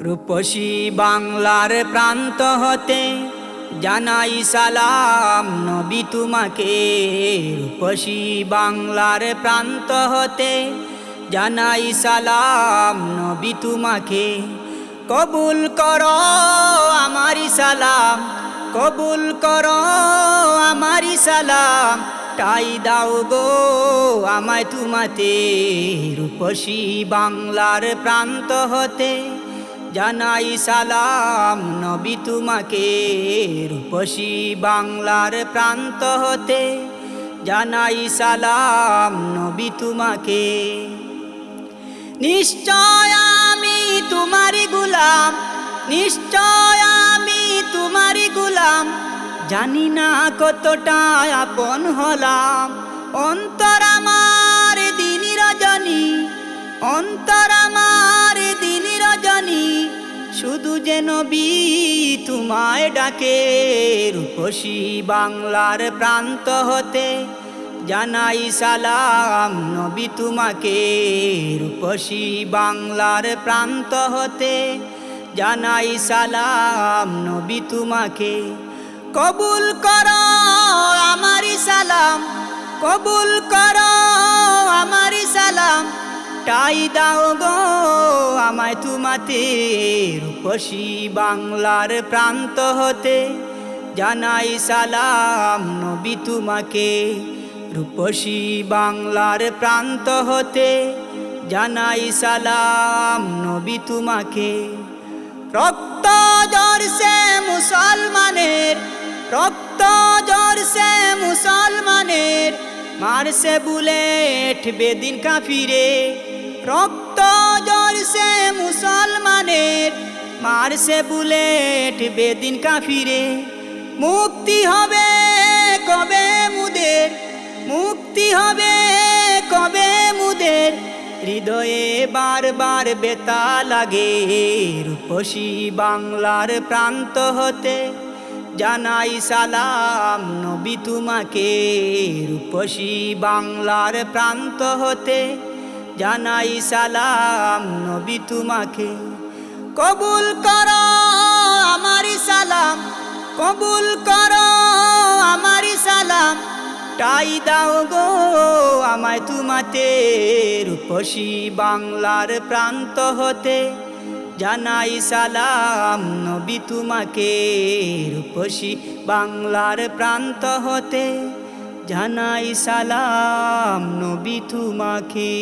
রূপসী বাংলার প্রান্ত হতে জানাই সালাম নবী তোমাকে। রূপসী বাংলার প্রান্ত হতে জানাই সালাম নবী তোমাকে। কবুল করো আমারি সালাম, কবুল করো আমারি সালাম। টাই দাও গো আমায় তুমাতে, রূপসী বাংলার প্রান্ত হতে জানাই সালাম নবী তোমাকে, রূপসী বাংলার প্রান্ত হতে। জানাই সালাম নবী তোমাকে। নিশ্চয় আমি তোমারি গুলাম, নিশ্চয় আমি তোমারি গুলাম। জানি না কতটা আপন হলাম, অন্তর আমার দিনী রজনী, অন্তর শুধু যেন বি তোমায় ডাকে, রূপসী বাংলার প্রান্ত হতে জানাই সালাম নবী তোমাকে, রূপসী বাংলার প্রান্ত হতে জানাই সালাম নবী তোমাকে। কবুল কর আমারি সালাম, কবুল কর আমারি টাই দাও গো, আমায় তুমাতে রূপসী বাংলার প্রান্ত হতে। জানাই সালাম নবী তোমাকে, রূপসী বাংলার প্রান্ত হতে। জানাই সালাম নবী তোমাকে। রক্ত জরসে মুসলমানের, রক্ত জরসে মুসলমানের। মারসে বুলেট বেদিন কাফিরে রক্ত জরসে মুসলমানের মারসে বুলেট বেদিন কাফিরে। মুক্তি হবে কবে মুদের, মুক্তি হবে কবে মুদের? হৃদয়ে বারবার বেতা লাগে রূপসী বাংলার প্রান্ত হতে। জানাই সালাম নবী তোমাকে, রূপসী বাংলার প্রান্ত হতে। জানাই সালাম নবী তোমাকে। কবুল করো আমারি সালাম, কবুল করো আমারি সালাম। টাই দাও গো আমায় তুমাতে, রূপসী বাংলার প্রান্ত হতে। জানাই সালাম নবী তোমাকে, রূপসী বাংলার প্রান্ত হতে। জানাই সালাম নবী তোমাকে।